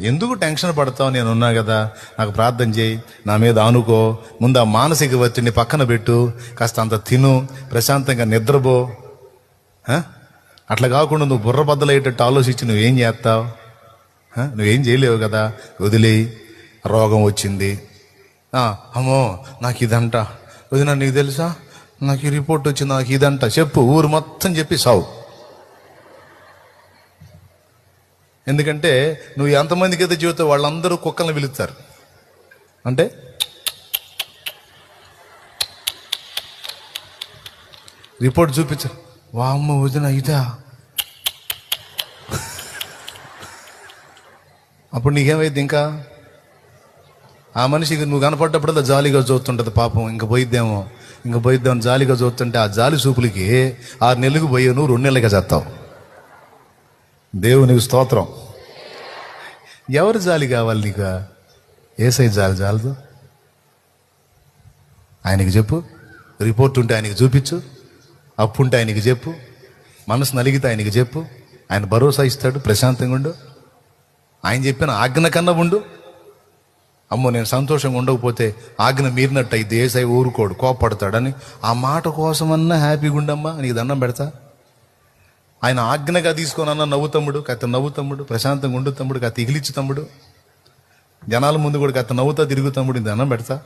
ఎందుకు టెన్షన్ పడతావు? నేను ఉన్నా కదా. నాకు ప్రార్థన చేయి. నా మీద ఆనుకో. ముందు ఆ మానసిక ఒత్తిడిని పక్కన పెట్టు. కాస్త అంత తిను. ప్రశాంతంగా నిద్రపో. అట్లా కాకుండా నువ్వు బుర్ర బద్దలయ్యేటట్టు ఆలోచించి నువ్వేం చేస్తావు? నువ్వేం చేయలేవు కదా. వదిలేయి రోగం వచ్చింది. అమ్మో నాకు ఇదంట. వదిన నీకు తెలుసా? నాకు ఈ రిపోర్ట్ వచ్చింది. నాకు ఇదంట. చెప్పు. ఊరు మొత్తం చెప్పి సావు ఎందుకంటే నువ్వు ఎంతమందికి అయితే చెబుతావు వాళ్ళందరూ కుక్కల్ని పిలుస్తారు. అంటే? రిపోర్ట్ చూపించరు వామ్మ వదిన ఇదా? అప్పుడు నీకేమైంది ఇంకా? ఆ మనిషికి నువ్వు కనపడ్డప్పుడల్లా జాలీగా చూస్తుంటది పాపం. ఇంకా పోయిద్దేమో. ఇంకా పోయిద్దాం జాలీగా చూస్తుంటే ఆ జాలి చూపులకి ఆరు నెలలకు పోయే నువ్వు రెండు నెలలుగా చేస్తావు. దేవునికి స్తోత్రం. ఎవరు జాలి కావాలి నీకు? ఏసై జాలి జాలదు. ఆయనకి చెప్పు. రిపోర్ట్ ఉంటే ఆయనకి చూపించు. అప్పు ఉంటే ఆయనకి చెప్పు. మనసు నలిగితే ఆయనకి చెప్పు. ఆయన భరోసా ఇస్తాడు ప్రశాంతంగా ఉండు. ఆయన చెప్పిన ఆజ్ఞ కన్నా ఉండు. అమ్మో నేను సంతోషంగా ఉండకపోతే ఆజ్ఞ మీరినట్టు అయితే ఏసై ఊరుకోడు కోపడతాడని ఆ మాట కోసమన్నా హ్యాపీగా ఉండమ్మా నీకు దండం పెడతా. ఆయన ఆజ్ఞగా తీసుకొని అన్న నవ్వు తమ్ముడు కత్త నవ్వు తమ్ముడు ప్రశాంతంగా ఉండు తమ్ముడు కత్త ఇగిలిచ్చు తమ్ముడు. జనాల ముందు కూడా కత్త నవ్వుతా తిరుగు ఇది అన్నం పెడతా.